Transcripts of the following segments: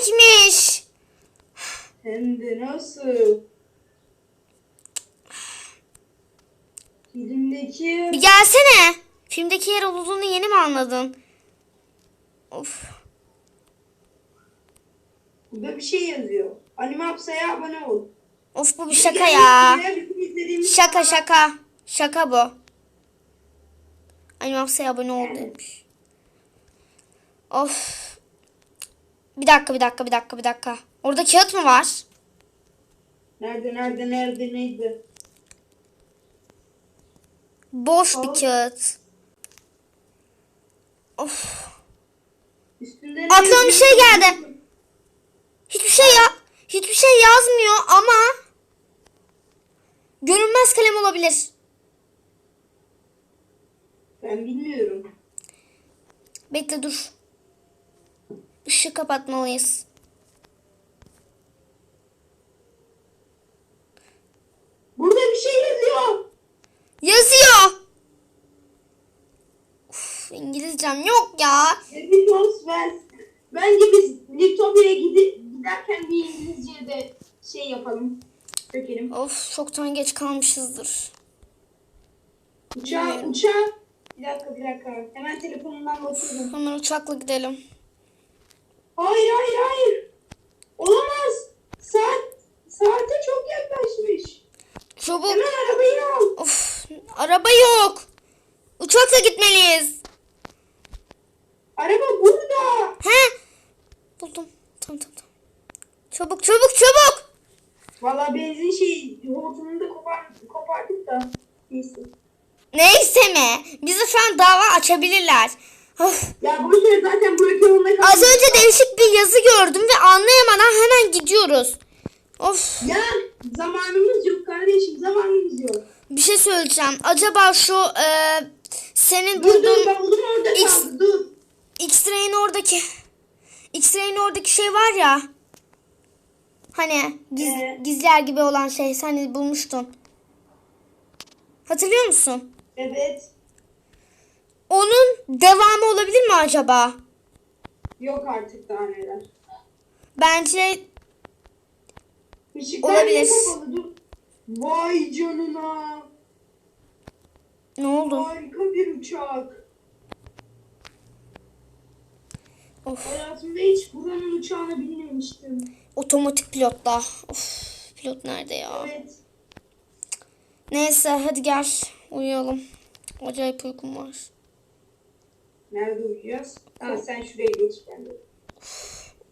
Gerçekmiş. Hem de nasıl? Filmdeki Bir gelsene. Filmdeki yer olduğunu yeni mi anladın? Of. burada bir şey yazıyor. Anime Hapsa'ya abone ol. Of bu bir şaka ya. Şaka şaka. Şaka bu. Animapsa'ya abone ol demiş. Of. Bir dakika bir dakika bir dakika bir dakika. Orada kağıt mı var? Nerede nerede nerede neydi? Boş Al. bir kağıt. Of. Üstünde Aklıma bir şey geldi. Hiçbir şey ya hiçbir şey yazmıyor ama görünmez kalem olabilir. Ben bilmiyorum. Bekle dur. Işığı kapatmalıyız. Burada bir şey yazıyor. Yazıyor. Uf, İngilizcem yok ya. Windows West. Bence biz Liptopia'ya gidi- giderken bir İngilizce de şey yapalım. Dökelim. Of çoktan geç kalmışızdır. Uçağa, uçağa. Bir dakika bir dakika. Hemen telefonumdan bakıyorum. Hemen uçakla gidelim. Hayır hayır hayır. Olamaz. Saat saate çok yaklaşmış. Çabuk. Hemen arabayı al. Of araba yok. Uçakla gitmeliyiz. Araba burada. He? Buldum. Tamam tamam tamam. Çabuk çabuk çabuk. Valla benzin şey hortumunu da kopar, kopardık da. Neyse. Neyse mi? Bize şu an dava açabilirler. Of. Ya boş ver zaten kaldı. Az önce değişik bir yazı gördüm ve anlayamadan hemen gidiyoruz. Of. Ya zamanımız yok kardeşim zamanımız yok. Bir şey söyleyeceğim. Acaba şu e, senin Dur dur bulduğun bavulum orada X- kaldı dur. X-ray'in oradaki X-ray'in oradaki şey var ya. Hani giz, Ee? gizler gibi olan şey sen bulmuştun. Hatırlıyor musun? Evet. Onun devamı olabilir mi acaba? Yok artık daha neler. Bence Işıklar Olabilir. niye kapalı dur. Vay canına. ne oldu? Harika bir uçak. Of. Hayatımda hiç buranın uçağına binmemiştim. Otomatik pilotla. Of. Pilot nerede ya? Evet. Neyse hadi gel uyuyalım. Acayip uykum var. Nerede uyuyacağız? Ha sen şuraya geç ben de.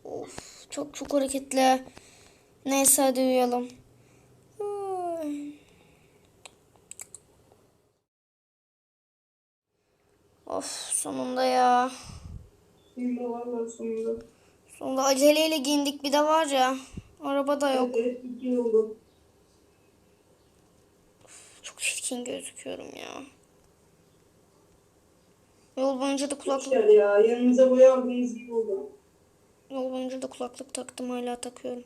Of çok çok hareketli. Neyse hadi uyuyalım. Of sonunda ya. Sonunda valla sonunda. Sonunda aceleyle giyindik bir de var ya. Araba da yok. Evet, oldu. Çok çirkin gözüküyorum ya. Yol boyunca da kulaklık ya yanınıza boya aldığınız iyi oldu. yol boyunca da kulaklık taktım hala takıyorum.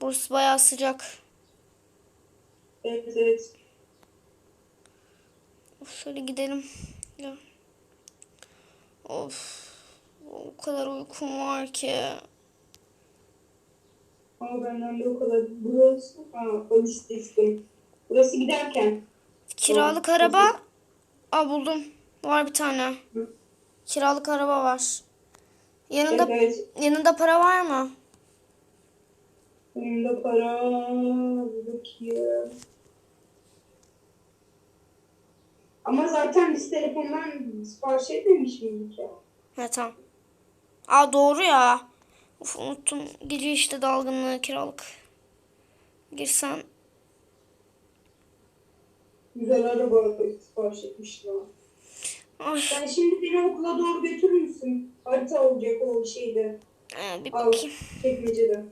Burası bayağı sıcak. Evet evet. Of, şöyle gidelim. Ya. Of. O kadar uykum var ki. Ama benden de o kadar. Burası, ha polis teslim. Burası giderken. Kiralık Tamam, araba. Aa buldum. Var bir tane. Hı. Kiralık araba var. Yanında Evet. yanında para var mı? Benim de para. Bakayım. Ama zaten biz telefondan sipariş etmemiş miydik ya? Ha tamam. Aa doğru ya. Of unuttum. Gece işte dalgınlığı kiralık. Girsen. Güzel araba sipariş etmiştim ama. Ay, Sen şimdi beni okula doğru götürür müsün? Harita olacak o şeyde. ee, bir Al bakayım. çekmecede.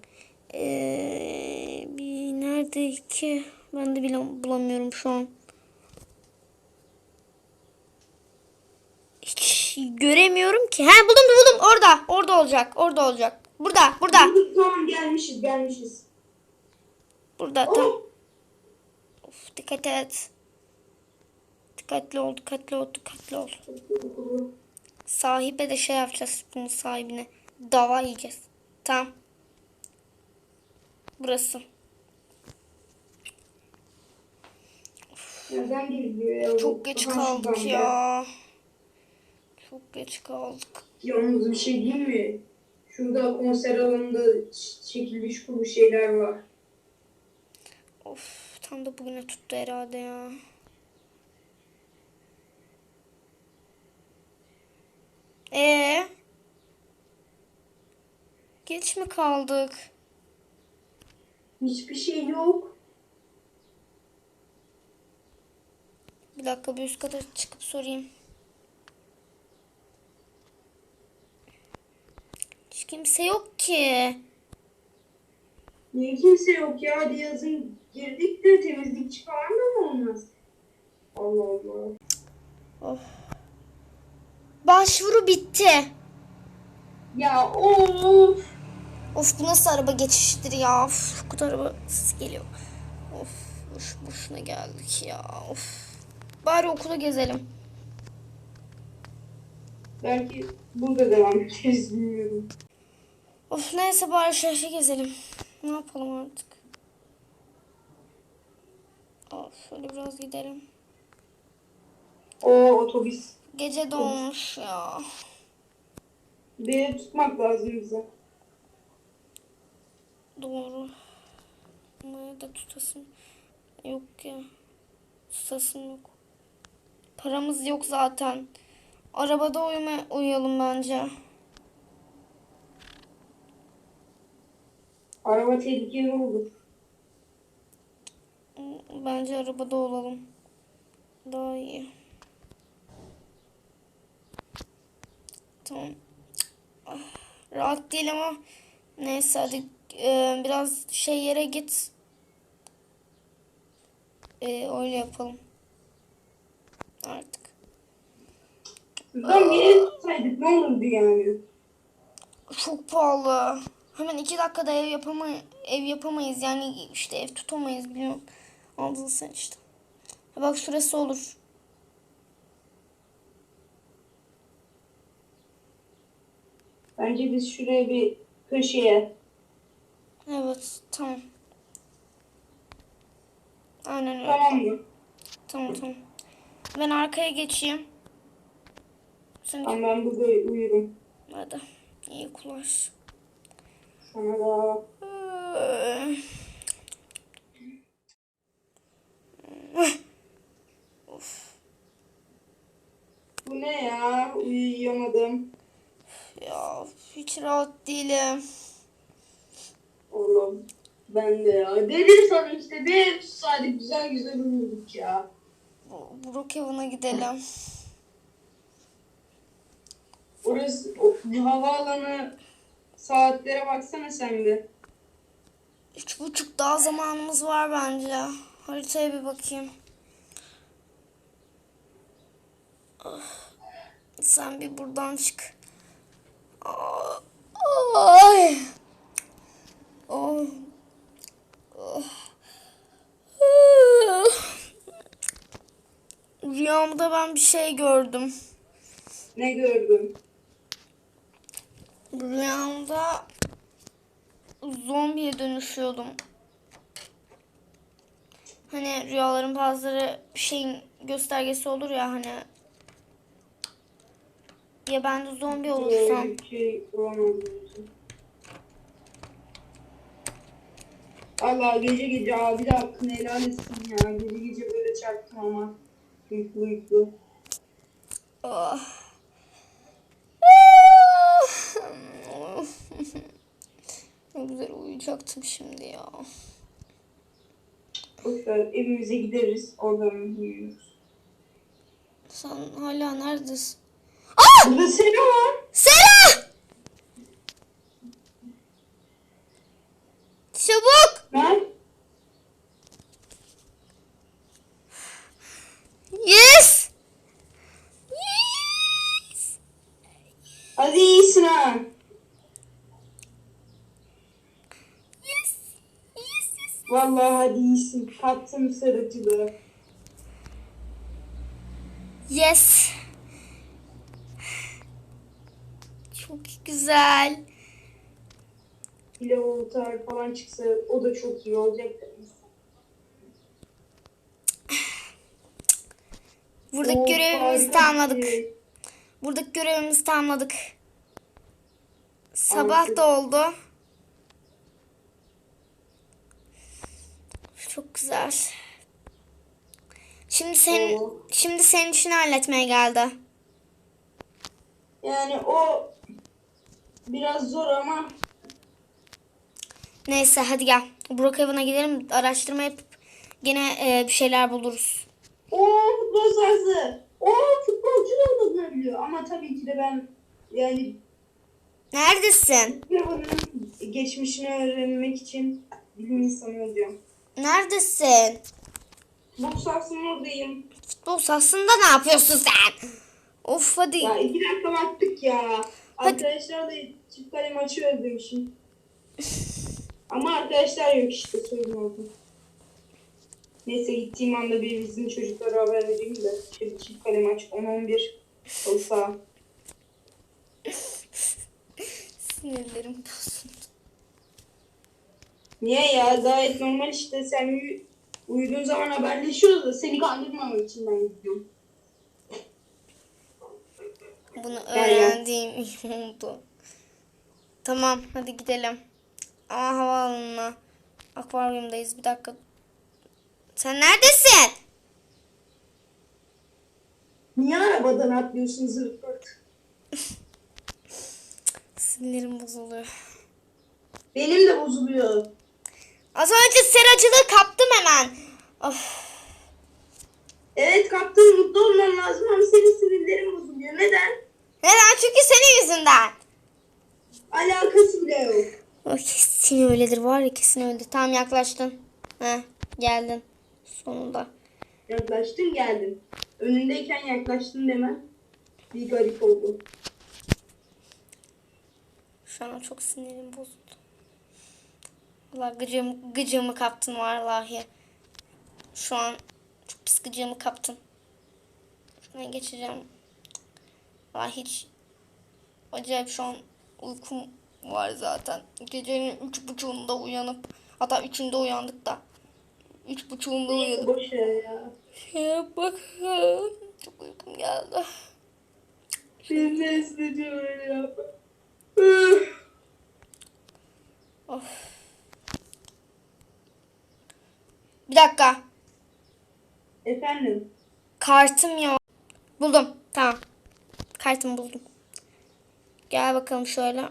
Ee, bir nerede ki? Ben de bile bulamıyorum şu an. Hiç göremiyorum ki. Ha buldum buldum. Orada. Orada olacak. Orada olacak. Burada. Burada. Tamam gelmişiz gelmişiz. Burada. Tam. Of, dikkat et. Dikkatli ol. Dikkatli ol. Dikkatli ol. Sahibe de şey yapacağız. Bunun sahibine. Dava yiyeceğiz. Tamam. Burası. Çok geç kaldık ya. Çok geç kaldık. Yalnız bir şey diyeyim mi? Şurada konser alanında çekilmiş kuru şeyler var. Of tam da bugüne tuttu herhalde ya. Ee? Geç mi kaldık? Hiçbir şey yok. Bir dakika bir üst kata çıkıp sorayım. Hiç kimse yok ki. Niye kimse yok ya? Hadi yazın girdik de temizlikçi falan da mı olmaz? Allah Allah. Of. Başvuru bitti. Ya of. Of bu nasıl araba geçiştir ya. Of kadar araba sesi geliyor. Of boş boşuna geldik ya. Of. Bari okula gezelim. Belki burada devam ederiz bilmiyorum. Of neyse bari şehre gezelim. Ne yapalım artık? Of şöyle biraz gidelim. O otobüs. Gece dolmuş ya. Bir tutmak lazım bize. Doğru. Nerede tutasım yok ya. Tutasım yok. Paramız yok zaten. Arabada uyuma, uyuyalım bence. Araba tehlikeli olur. Bence arabada olalım. Daha iyi. Tamam. Ah, Rahat değil ama neyse hadi e, biraz şey yere git. E, öyle yapalım. Artık. Bir yere tutsaydık ne olurdu yani? Çok pahalı. Hemen iki dakikada ev yapamay ev yapamayız. Yani işte ev tutamayız bilmiyorum. Aldın sen işte. Ha Bak şurası olur. Bence biz şuraya bir köşeye. Evet tamam. Aynen öyle. Tamam mı? Tamam tamam. Ben arkaya geçeyim. Sen Tamam ben burada uyurum. hadi. İyi kulaş. Sana da. of Bu ne ya? Uyuyamadım. ya hiç rahat değilim. Oğlum. Ben de ya. Dedim sana işte bir sadece güzel güzel uyuduk ya. Brookhaven'a gidelim. Orası o, bu havaalanı saatlere baksana sen de. Üç buçuk daha zamanımız var bence. Haritaya bir bakayım. Ah, Sen bir buradan çık. Ay. Oh. Oh. Rüyamda ben bir şey gördüm. Ne gördün? Rüyamda zombiye dönüşüyordum. Hani rüyaların bazıları bir şeyin göstergesi olur ya hani. Ya ben de zombi olursam. Şey Allah gece gece abi de hakkını helal etsin ya. Gece gece böyle çarptım ama. Uyku uyku. Ah. ne güzel uyuyacaktım şimdi ya. Boşver evimize gideriz. Oradan uyuyoruz. Sen hala neredesin? Burada seni var. Sera! Çabuk! Ben Yes! Yes! hadi iyisin ha. Yes! Yes! yes. Vallahi hadi iyisin. Kattım sarıcılığı. Yes. Çok güzel. pilotar falan çıksa o da çok iyi olacak. Buradaki görevimizi tamamladık. Buradaki görevimizi tamamladık. Sabah Harika. da oldu. Çok güzel. Şimdi senin Oo. şimdi senin işini halletmeye geldi. Yani o biraz zor ama Neyse hadi gel. Brookhaven'a gidelim. Araştırma yapıp gene e, bir şeyler buluruz. o futbol sahası. O futbolcu da olabiliyor ama tabii ki de ben yani Neredesin? Geçmişini öğrenmek için bilim insanı olacağım. Neredesin? Bu sahasının oradayım. Futbol sahasında ne yapıyorsun sen? Of hadi. Ya iki dakika baktık ya. Arkadaşlarla çift kale maçı özlemişim. Ama arkadaşlar yok işte sorun oldu. Neyse gittiğim anda bir bizim çocuklara haber vereyim de. Şöyle çift kale maç 10-11 olsa. Sinirlerim bozuldu. Niye ya gayet normal işte sen uyu- uyuduğun zaman haberleşiyoruz da seni kandırmamak için ben gidiyorum. Bunu Gel ya. öğrendiğim iyi oldu. Tamam hadi gidelim. Aa havaalanına. Akvaryumdayız bir dakika. Sen neredesin? Niye arabadan atlıyorsun zırt pırt? Sinirlerim bozuluyor. Benim de bozuluyor. Az önce seracılığı kaptım hemen. Of. Evet kaptın mutlu olman lazım ama senin sinirlerin bozuluyor. Neden? Neden? Çünkü senin yüzünden. Alakası bile yok. O kesin öyledir var ya kesin öyledir. Tamam yaklaştın. Heh, geldin. Sonunda. Yaklaştın geldin. Önündeyken yaklaştın demen bir garip oldu. Şu an çok sinirim bozuldu. Valla gıcığım, gıcığımı kaptın vallahi. Şu an çok pis gıcığımı kaptın. Şuna geçeceğim. Valla hiç acayip şu an uykum var zaten. Gecenin üç buçuğunda uyanıp hatta üçünde uyandık da. Üç buçuğunda uyanıp. boş ver ya. Şeye bakın. Çok uykum geldi. Seni ne istediğim öyle yap. Of. Bir dakika. Efendim. Kartım yok. Buldum. Tamam. Kartımı buldum. Gel bakalım şöyle.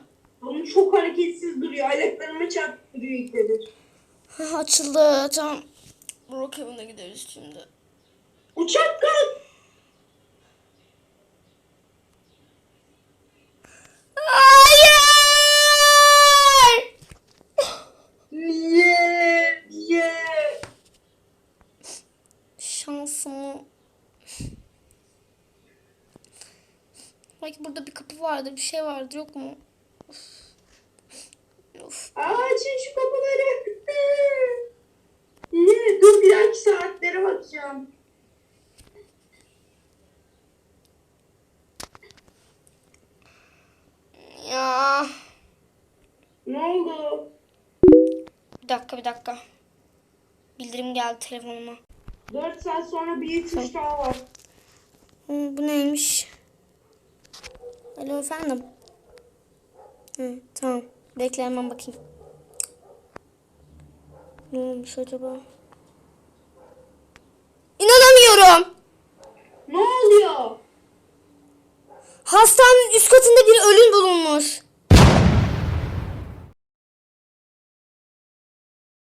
Onun çok hareketsiz duruyor. Ayaklarıma çarpıp duruyor ilkleri. Açıldı. Tamam. Brookhaven'a gideriz şimdi. Uçak kalk. Hayır! Niye? Niye? Şansımı. Belki burada bir kapı vardır, bir şey vardır, yok mu? Of. Of. Aa, açın şu kapıları. Niye? Dur bir dahaki saatlere bakacağım. Ya. Ne oldu? Bir dakika, bir dakika. Bildirim geldi telefonuma. 4 saat sonra bir tuş daha var. Bu neymiş? Alo efendim. Hı, tamam. Bekle hemen bakayım. Ne olmuş acaba? İnanamıyorum. Ne oluyor? Hastanenin üst katında bir ölüm bulunmuş.